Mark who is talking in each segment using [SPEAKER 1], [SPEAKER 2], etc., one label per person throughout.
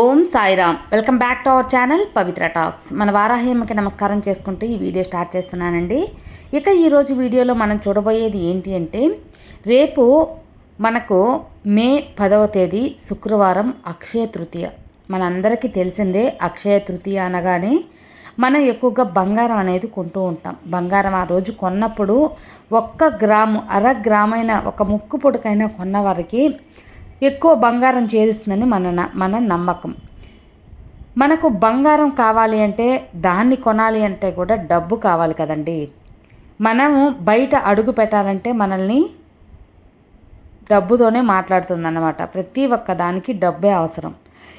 [SPEAKER 1] Om Sairam. Welcome back to our channel Pavitra talks. మన వారాహ్యమ్మకి నమస్కారం చేసుకుంటూ ఈ వీడియో స్టార్ట్ చేస్తున్నానండి. ఇక ఈరోజు వీడియోలో మనం చూడబోయేది ఏంటి అంటే రేపు మనకు మే పదవ తేదీ శుక్రవారం అక్షయ తృతీయ. మనందరికీ తెలిసిందే అక్షయ తృతీయ అనగానే మనం ఎక్కువగా బంగారం అనేది కొంటూ ఉంటాం. బంగారం ఆ రోజు కొన్నప్పుడు ఒక్క గ్రాము అర గ్రామైన ఒక ముక్కు పొడుకైనా కొన్న వారికి ఎక్కువ బంగారం చేరుస్తుందని మన మన నమ్మకం. మనకు బంగారం కావాలి అంటే దాన్ని కొనాలి అంటే కూడా డబ్బు కావాలి కదండి. మనము బయట అడుగు పెట్టాలంటే మనల్ని డబ్బుతోనే మాట్లాడుతుందన్నమాట. ప్రతి ఒక్క దానికి డబ్బే అవసరం.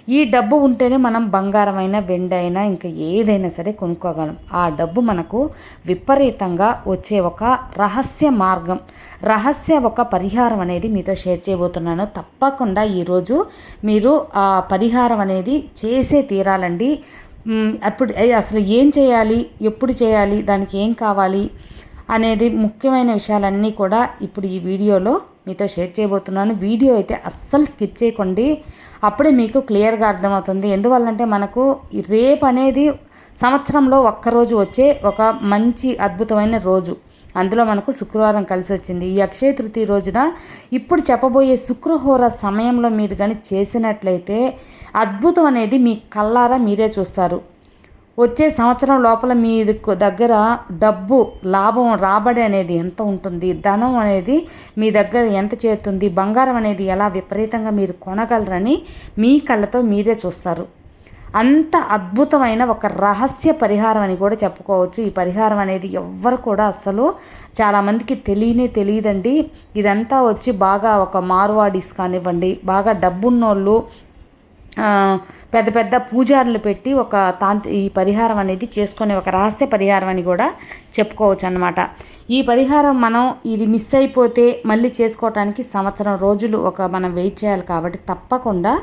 [SPEAKER 1] ఈ డబ్బు ఉంటేనే మనం బంగారమైన వెండి అయినా ఇంకా ఏదైనా సరే కొనుక్కోగలం. ఆ డబ్బు మనకు విపరీతంగా వచ్చే ఒక రహస్య మార్గం. రహస్య ఒక పరిహారం అనేది మీతో షేర్ చేయబోతున్నాను. తప్పకుండా ఈరోజు మీరు ఆ పరిహారం అనేది చేసే తీరాలండి. అప్పుడు అసలు ఏం చేయాలి? ఎప్పుడు చేయాలి? దానికి ఏం కావాలి? అనేది ముఖ్యమైన విషయాలన్నీ కూడా ఇప్పుడు ఈ వీడియోలో మీతో షేర్ చేయబోతున్నాను. వీడియో అయితే అస్సలు స్కిప్ చేయకండి. అప్పుడే మీకు క్లియర్గా అర్థమవుతుంది. ఎందువల్లంటే మనకు రేపు అనేది సంవత్సరంలో ఒక్కరోజు వచ్చే ఒక మంచి అద్భుతమైన రోజు. అందులో మనకు శుక్రవారం కలిసి వచ్చింది. ఈ అక్షయ తృతీయ రోజున ఇప్పుడు చెప్పబోయే శుక్రహోర సమయంలో మీరు కానీ చేసినట్లయితే అద్భుతం అనేది మీ కళ్ళారా మీరే చూస్తారు. వచ్చే సంవత్సరం లోపల మీ దగ్గర డబ్బు లాభం రాబడి అనేది ఎంత ఉంటుంది? ధనం అనేది మీ దగ్గర ఎంత చేరుతుంది? బంగారం అనేది ఎలా విపరీతంగా మీరు కొనగలరని మీ కళ్ళతో మీరే చూస్తారు. అంత అద్భుతమైన ఒక రహస్య పరిహారం అని కూడా చెప్పుకోవచ్చు. ఈ పరిహారం అనేది ఎవ్వరు కూడా అసలు చాలామందికి తెలియనే తెలియదండి. ఇదంతా వచ్చి బాగా ఒక మార్వాడీస్ కానివ్వండి బాగా డబ్బున్నోళ్ళు పెద్ద పెద్ద పూజారులు పెట్టి ఒక తాంత్రి ఈ పరిహారం అనేది చేసుకునే ఒక రహస్య పరిహారం అని కూడా చెప్పుకోవచ్చు అనమాట ఈ పరిహారం మనం ఇది మిస్ అయిపోతే మళ్ళీ చేసుకోవటానికి సంవత్సరం రోజులు ఒక మనం వెయిట్ చేయాలి కాబట్టి తప్పకుండా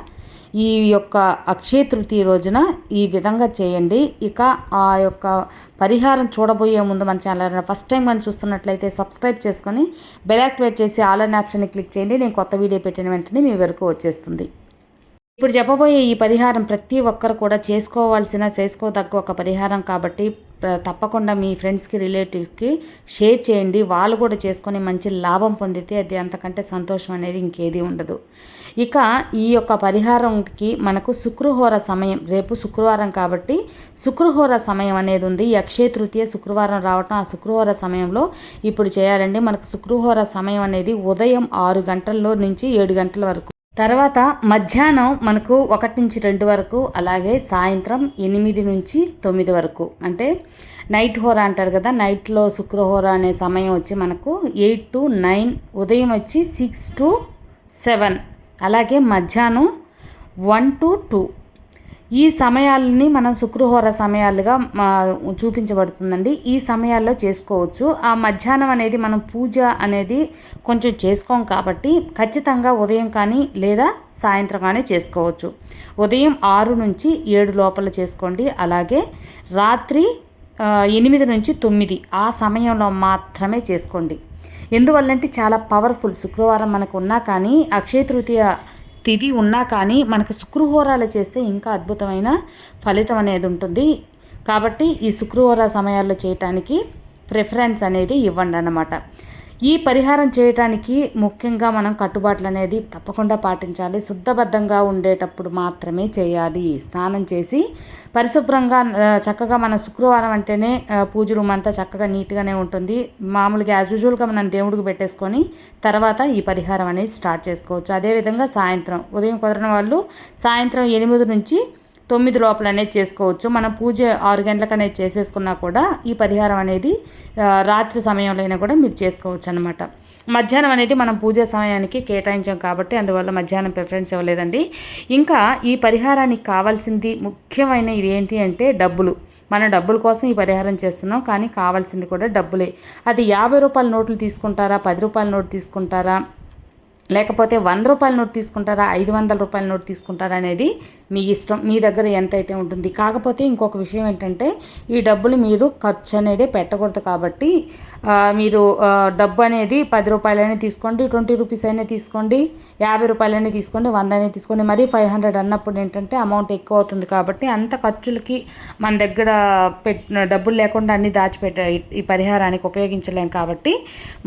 [SPEAKER 1] ఈ యొక్క అక్షయ తృతీయ రోజున ఈ విధంగా చేయండి. ఇక ఆ యొక్క పరిహారం చూడబోయే ముందు మన ఛానల్ ఫస్ట్ టైం మనం చూస్తున్నట్లయితే సబ్స్క్రైబ్ చేసుకొని బెల్ యాక్టివేట్ చేసి ఆల్ అన్ ఆప్షన్ని క్లిక్ చేయండి. నేను కొత్త వీడియో పెట్టిన వెంటనే మీ వరకు వచ్చేస్తుంది. ఇప్పుడు చెప్పబోయే ఈ పరిహారం ప్రతి ఒక్కరు కూడా చేసుకోవాల్సిన చేసుకోదగ్గ ఒక పరిహారం కాబట్టి తప్పకుండా మీ ఫ్రెండ్స్కి రిలేటివ్స్కి షేర్ చేయండి. వాళ్ళు కూడా చేసుకొని మంచి లాభం పొందితే అది అంతకంటే సంతోషం అనేది ఇంకేది ఉండదు. ఇక ఈ యొక్క పరిహారంకి మనకు శుక్రహోర సమయం రేపు శుక్రవారం కాబట్టి శుక్రహోర సమయం అనేది ఉంది. అక్షయ తృతీయ శుక్రవారం రావటం ఆ శుక్రహోర సమయంలో ఇప్పుడు చేయాలండి. మనకు శుక్రహోర సమయం అనేది ఉదయం ఆరు గంటల్లో నుంచి ఏడు గంటల వరకు తర్వాత మధ్యాహ్నం మనకు ఒకటి నుంచి రెండు వరకు అలాగే సాయంత్రం ఎనిమిది నుంచి తొమ్మిది వరకు. అంటే నైట్ హోర అంటారు కదా నైట్లో శుక్రహోర అనే సమయం వచ్చి మనకు ఎయిట్ టు నైన్ ఉదయం వచ్చి సిక్స్ టు సెవెన్. అలాగే మధ్యాహ్నం వన్ టు టూ. ఈ సమయాలని మనం శుక్రహోర సమయాలుగా చూపించబడుతుందండి. ఈ సమయాల్లో చేసుకోవచ్చు. ఆ మధ్యాహ్నం అనేది మనం పూజ అనేది కొంచెం చేసుకోం కాబట్టి ఖచ్చితంగా ఉదయం కానీ లేదా సాయంత్రం కానీ చేసుకోవచ్చు. ఉదయం ఆరు నుంచి ఏడు లోపల చేసుకోండి. అలాగే రాత్రి ఎనిమిది నుంచి తొమ్మిది ఆ సమయంలో మాత్రమే చేసుకోండి. ఎందువల్లంటే చాలా పవర్ఫుల్ శుక్రవారం మనకు ఉన్నా కానీ అక్షయ తృతీయ తిథి ఉన్నా కానీ మనకు శుక్రహోరాలు చేస్తే ఇంకా అద్భుతమైన ఫలితం అనేది ఉంటుంది. కాబట్టి ఈ శుక్రహోర సమయాల్లో చేయటానికి ప్రిఫరెన్స్ అనేది ఇవ్వండి అన్నమాట ఈ పరిహారం చేయటానికి ముఖ్యంగా మనం కట్టుబాట్లు అనేది తప్పకుండా పాటించాలి. శుద్ధబద్ధంగా ఉండేటప్పుడు మాత్రమే చేయాలి. స్నానం చేసి పరిశుభ్రంగా చక్కగా మన శుక్రవారం అంటేనే పూజ రూమ్ అంతా చక్కగా నీట్గానే ఉంటుంది. మామూలుగా యాజ్ యూజువల్గా మనం దేవుడికి పెట్టేసుకొని తర్వాత ఈ పరిహారం అనేది స్టార్ట్ చేసుకోవచ్చు. అదేవిధంగా సాయంత్రం ఉదయం కుదరని వాళ్ళు సాయంత్రం ఎనిమిది నుంచి తొమ్మిది లోపల అనేది చేసుకోవచ్చు. మనం పూజ ఆరు గంటలకు అనేది చేసేసుకున్నా కూడా ఈ పరిహారం అనేది రాత్రి సమయంలో అయినా కూడా మీరు చేసుకోవచ్చు అనమాట మధ్యాహ్నం అనేది మనం పూజ సమయానికి కేటాయించాం కాబట్టి అందువల్ల మధ్యాహ్నం ప్రిఫరెన్స్ ఇవ్వలేదండి. ఇంకా ఈ పరిహారానికి కావాల్సింది ముఖ్యమైన ఇది ఏంటి అంటే డబ్బులు. మన డబ్బుల కోసం ఈ పరిహారం చేస్తున్నాం కానీ కావాల్సింది కూడా డబ్బులే. అది యాభై రూపాయల నోట్లు తీసుకుంటారా పది రూపాయల నోటు తీసుకుంటారా లేకపోతే వంద రూపాయల నోట్ తీసుకుంటారా ఐదు వందల రూపాయల నోట్ తీసుకుంటారా అనేది మీ ఇష్టం మీ దగ్గర ఎంత అయితే ఉంటుంది. కాకపోతే ఇంకొక విషయం ఏంటంటే ఈ డబ్బులు మీరు ఖర్చు అనేది పెట్టకూడదు కాబట్టి మీరు డబ్బు అనేది పది రూపాయలైనా తీసుకోండి ట్వంటీ రూపీస్ అయినా తీసుకోండి యాభై రూపాయలైనా తీసుకోండి వంద అయినా తీసుకోండి. మరీ ఫైవ్ హండ్రెడ్ అన్నప్పుడు ఏంటంటే అమౌంట్ ఎక్కువ అవుతుంది కాబట్టి అంత ఖర్చులకి మన దగ్గర పెట్ డబ్బులు లేకుండా అన్ని దాచిపెట్ట ఈ పరిహారానికి ఉపయోగించలేం కాబట్టి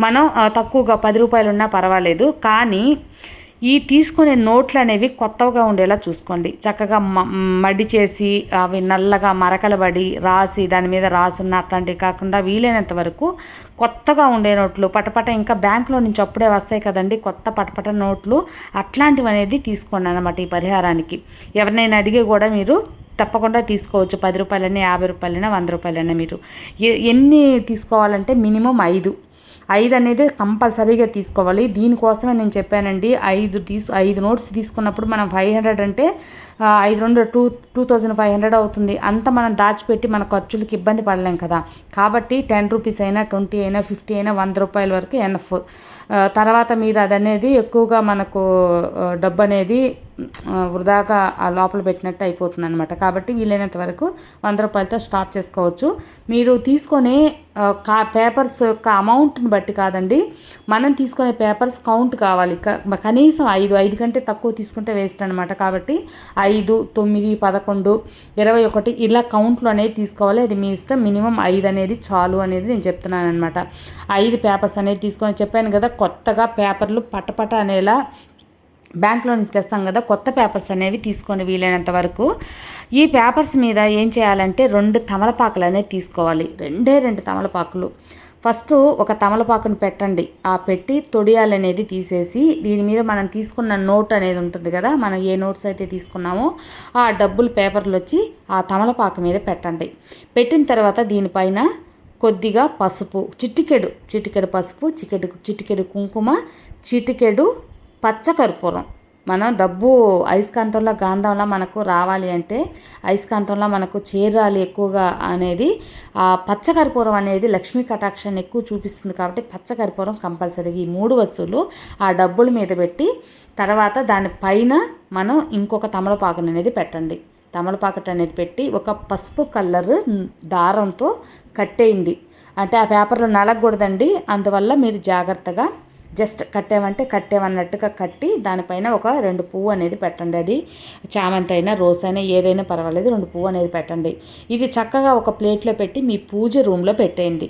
[SPEAKER 1] మనం తక్కువగా పది రూపాయలు ఉన్నా పర్వాలేదు. కానీ ఈ తీసుకునే నోట్లు అనేవి కొత్తగా ఉండేలా చూసుకోండి. చక్కగా మడి చేసి అవి నల్లగా మరకలు పడి రాసి దాని మీద రాసున్న అట్లాంటివి కాకుండా వీలైనంత వరకు కొత్తగా ఉండే నోట్లు పటపట ఇంకా బ్యాంకులో నుంచి అప్పుడే వస్తాయి కదండి కొత్త పటపట నోట్లు అట్లాంటివి అనేది తీసుకోండి అనమాట ఈ పరిహారానికి. ఎవరినైనా అడిగి కూడా మీరు తప్పకుండా తీసుకోవచ్చు. పది రూపాయలైనా యాభై రూపాయలైనా వంద రూపాయలైనా మీరు. ఎన్ని తీసుకోవాలంటే మినిమం ఐదు. ఐదు అనేది కంపల్సరీగా తీసుకోవాలి. దీనికోసమే నేను చెప్పానండి ఐదు తీసు ఐదు నోట్స్ తీసుకున్నప్పుడు మనం ఫైవ్ హండ్రెడ్ అంటే ఐదు రెండు two two thousand five hundred అవుతుంది. అంత మనం దాచిపెట్టి మన ఖర్చులకి ఇబ్బంది పడలేం కదా. కాబట్టి టెన్ రూపీస్ అయినా ట్వంటీ అయినా ఫిఫ్టీ అయినా వంద రూపాయల వరకు ఎన్ఎఫ్ తర్వాత మీరు అదనేది ఎక్కువగా మనకు డబ్బు అనేది వృధాగా ఆ లోపల పెట్టినట్టు అయిపోతుంది అనమాట కాబట్టి వీలైనంత వరకు వంద రూపాయలతో స్టాప్ చేసుకోవచ్చు. మీరు తీసుకునే కా పేపర్స్ యొక్క అమౌంట్ని బట్టి కాదండి మనం తీసుకునే పేపర్స్ కౌంట్ కావాలి. కనీసం ఐదు ఐదు కంటే తక్కువ తీసుకుంటే వేస్ట్ అనమాట కాబట్టి ఐదు తొమ్మిది పదకొండు ఇరవై ఒకటి ఇలా కౌంట్లో అనేది తీసుకోవాలి. అది మీ ఇష్టం. మినిమం ఐదు అనేది చాలు అనేది నేను చెప్తున్నాను అనమాట ఐదు పేపర్స్ అనేది తీసుకొని చెప్పాను కదా కొత్తగా పేపర్లు పటపట అనేలా బ్యాంక్లో నుంచి తెస్తాం కదా కొత్త పేపర్స్ అనేవి తీసుకొని వీలైనంత వరకు ఈ పేపర్స్ మీద ఏం చేయాలంటే రెండు తమలపాకులు అనేవి తీసుకోవాలి. రెండే రెండు తమలపాకులు. ఫస్ట్ ఒక తమలపాకును పెట్టండి. ఆ పెట్టి తొడియాలు అనేది తీసేసి దీని మీద మనం తీసుకున్న నోట్ అనేది ఉంటుంది కదా మనం ఏ నోట్స్ అయితే తీసుకున్నామో ఆ డబ్బులు పేపర్లు వచ్చి ఆ తమలపాకు మీద పెట్టండి. పెట్టిన తర్వాత దీనిపైన కొద్దిగా పసుపు చిటికెడు చిటికెడు పసుపు చికెడు చిటికెడు కుంకుమ చిటికెడు పచ్చకర్పూరం మనం డబ్బు అయస్కాంతంలో గాంధంలో మనకు రావాలి అంటే అయస్కాంతంలో మనకు చేరాలి ఎక్కువగా అనేది ఆ పచ్చకర్పూరం అనేది లక్ష్మీ కటాక్షాన్ని ఎక్కువ చూపిస్తుంది కాబట్టి పచ్చకర్పూరం కంపల్సరీగా ఈ మూడు వస్తువులు ఆ డబ్బుల మీద పెట్టి తర్వాత దానిపైన మనం ఇంకొక తమలపాకును అనేది పెట్టండి. తమలపాకట అనేది పెట్టి ఒక పసుపు కలర్ దారంతో కట్టేయండి. అంటే ఆ పేపర్లో నలగకూడదండి. అందువల్ల మీరు జాగ్రత్తగా జస్ట్ కట్టామంటే కట్టామన్నట్టుగా కట్టి దానిపైన ఒక రెండు పువ్వు అనేది పెట్టండి. అది చామంతి అయినా రోస్ అయినా ఏదైనా పర్వాలేదు రెండు పువ్వు అనేది పెట్టండి. ఇది చక్కగా ఒక ప్లేట్లో పెట్టి మీ పూజ రూమ్లో పెట్టేయండి.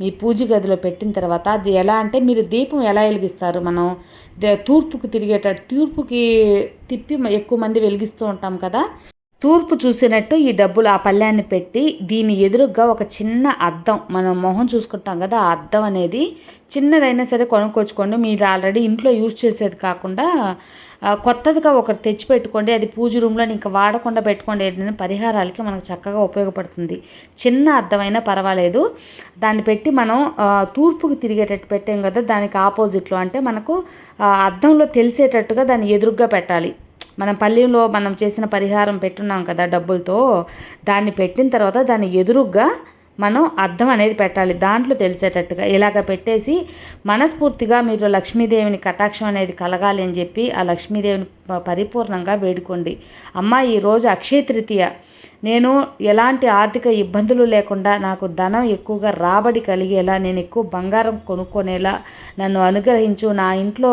[SPEAKER 1] మీ పూజ గదిలో పెట్టిన తర్వాత అది ఎలా అంటే మీరు దీపం ఎలా వెలిగిస్తారు? మనం తూర్పుకి తిరిగేటట్టు తూర్పుకి తిప్పి ఎక్కువ మంది వెలిగిస్తూ ఉంటాం కదా తూర్పు చూసినట్టు ఈ డబ్బులు ఆ పళ్ళ్యాన్ని పెట్టి దీని ఎదురుగా ఒక చిన్న అద్దం. మనం మొహం చూసుకుంటాం కదా ఆ అద్దం అనేది చిన్నదైనా సరే కొనుక్కొచ్చుకోండి. మీరు ఆల్రెడీ ఇంట్లో యూజ్ చేసేది కాకుండా కొత్తదిగా ఒకటి తెచ్చి పెట్టుకోండి అది పూజ రూమ్లో ఇంకా వాడకుండా పెట్టుకోండి. ఏంటంటే పరిహారాలకి మనకు చక్కగా ఉపయోగపడుతుంది. చిన్న అర్థమైనా పర్వాలేదు. దాన్ని పెట్టి మనం తూర్పుకి తిరిగేటట్టు పెట్టాం కదా దానికి ఆపోజిట్లో. అంటే మనకు అద్దంలో తెలిసేటట్టుగా దాన్ని ఎదురుగ్గా పెట్టాలి. మనం పల్లెంలో మనం చేసిన పరిహారం పెట్టున్నాం కదా డబ్బులతో దాన్ని పెట్టిన తర్వాత దాన్ని ఎదురుగ్గా మనం అర్థం అనేది పెట్టాలి దాంట్లో తెలిసేటట్టుగా. ఇలాగ పెట్టేసి మనస్ఫూర్తిగా మీరు లక్ష్మీదేవిని కటాక్షం అనేది కలగాలి అని చెప్పి ఆ లక్ష్మీదేవిని పరిపూర్ణంగా వేడుకోండి. అమ్మ ఈరోజు అక్షయ తృతీయ. నేను ఎలాంటి ఆర్థిక ఇబ్బందులు లేకుండా నాకు ధనం ఎక్కువగా రాబడి కలిగేలా నేను ఎక్కువ బంగారం కొనుక్కొనేలా నన్ను అనుగ్రహించు. నా ఇంట్లో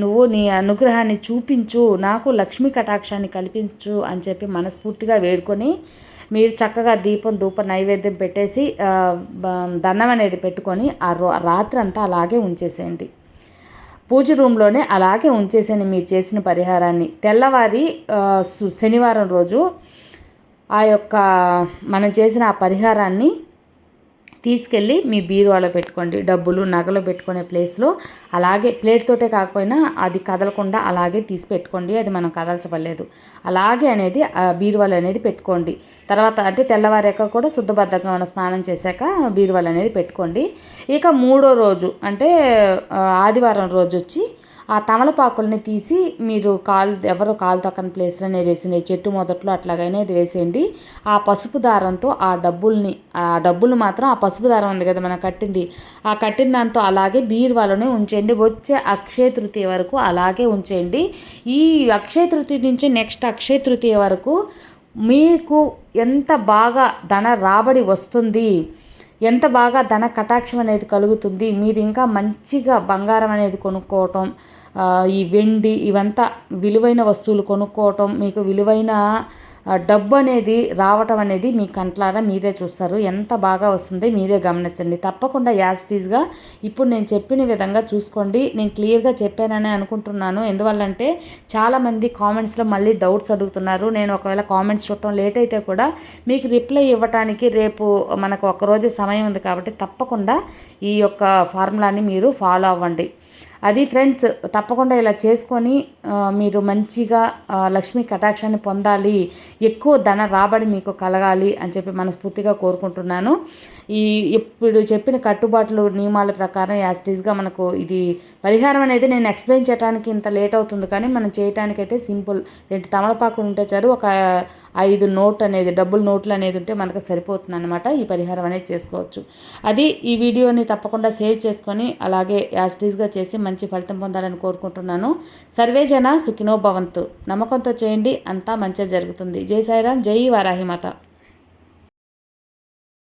[SPEAKER 1] నువ్వు నీ అనుగ్రహాన్ని చూపించు నాకు లక్ష్మీ కటాక్షాన్ని కల్పించు అని చెప్పి మనస్ఫూర్తిగా వేడుకొని మీరు చక్కగా దీపం ధూప నైవేద్యం పెట్టేసి దండం అనేది పెట్టుకొని ఆ రాత్రి అంతా అలాగే ఉంచేసేయండి. పూజ రూమ్లోనే అలాగే ఉంచేసేయండి మీరు చేసిన పరిహారాన్ని. తెల్లవారి శనివారం రోజు ఆ యొక్క మనం చేసిన ఆ పరిహారాన్ని తీసుకెళ్ళి మీ బీరువాలో పెట్టుకోండి. డబ్బులు నగలు పెట్టుకునే ప్లేస్లో. అలాగే ప్లేట్తోటే కాకపోయినా అది కదలకుండా అలాగే తీసి పెట్టుకోండి. అది మనం కదల్చబడలేదు. అలాగే అనేది బీరువాలు అనేది పెట్టుకోండి. తర్వాత అంటే తెల్లవారాక కూడా శుద్ధబద్ధంగా మనం స్నానం చేశాక బీరువాలు అనేది పెట్టుకోండి. ఇక మూడో రోజు అంటే ఆదివారం రోజు వచ్చి ఆ తమలపాకుల్ని తీసి మీరు కాలు ఎవరు కాలు తక్కని ప్లేస్లోనే వేసింది చెట్టు మొదట్లో అట్లాగైనా ఇది వేసేయండి. ఆ పసుపు దారంతో ఆ డబ్బుల్ని ఆ డబ్బులు మాత్రం ఆ పసుపు దారం ఉంది కదా మనం కట్టింది. ఆ కట్టిన దాంతో అలాగే బీరువాలోనే ఉంచేయండి. వచ్చే అక్షయ తృతీయ వరకు అలాగే ఉంచేయండి. ఈ అక్షయ తృతీయ నుంచి నెక్స్ట్ అక్షయ తృతీయ వరకు మీకు ఎంత బాగా ధన రాబడి వస్తుంది ఎంత బాగా ధన కటాక్షం అనేది కలుగుతుంది మీరు ఇంకా మంచిగా బంగారం అనేది కొనుక్కోవటం ఈ వెండి ఇవంతా విలువైన వస్తువులు కొనుక్కోవటం మీకు విలువైన డబ్బు అనేది రావటం అనేది మీ కంట్లారా మీరే చూస్తారు. ఎంత బాగా వస్తుంది మీరే గమనించండి. తప్పకుండా యాస్టీస్గా ఇప్పుడు నేను చెప్పిన విధంగా చూసుకోండి. నేను క్లియర్గా చెప్పానని అనుకుంటున్నాను. ఎందువల్లంటే చాలామంది కామెంట్స్లో మళ్ళీ డౌట్స్ అడుగుతున్నారు. నేను ఒకవేళ కామెంట్స్ చూడటం లేట్ అయితే కూడా మీకు రిప్లై ఇవ్వటానికి రేపు మనకు ఒకరోజు సమయం ఉంది కాబట్టి తప్పకుండా ఈ యొక్క ఫార్ములాని మీరు ఫాలో అవ్వండి. అది ఫ్రెండ్స్ తప్పకుండా ఇలా చేసుకొని మీరు మంచిగా లక్ష్మీ కటాక్షాన్ని పొందాలి ఎక్కువ ధన రాబడి మీకు కలగాలి అని చెప్పి మనస్ఫూర్తిగా కోరుకుంటున్నాను. ఈ ఇప్పుడు చెప్పిన కట్టుబాట్లు నియమాల ప్రకారం యాస్టీస్గా మనకు ఇది పరిహారం అనేది నేను ఎక్స్ప్లెయిన్ చేయడానికి ఇంత లేట్ అవుతుంది కానీ మనం చేయడానికి అయితే సింపుల్ రెండు తమలపాకులు ఉంటే చారు ఒక ఐదు నోట్ అనేది డబ్బులు నోట్లు అనేది ఉంటే మనకు సరిపోతుంది అనమాట ఈ పరిహారం అనేది చేసుకోవచ్చు. అది ఈ వీడియోని తప్పకుండా సేవ్ చేసుకొని అలాగే యాస్టీస్గా చేసి మంచి ఫలితం పొందాలని కోరుకుంటున్నాను. సర్వేజన సుఖినో భవంతు. నమ్మకంతో చేయండి. అంతా మంచిగా జరుగుతుంది. జై సాయిరామ్. జై వారాహిమాత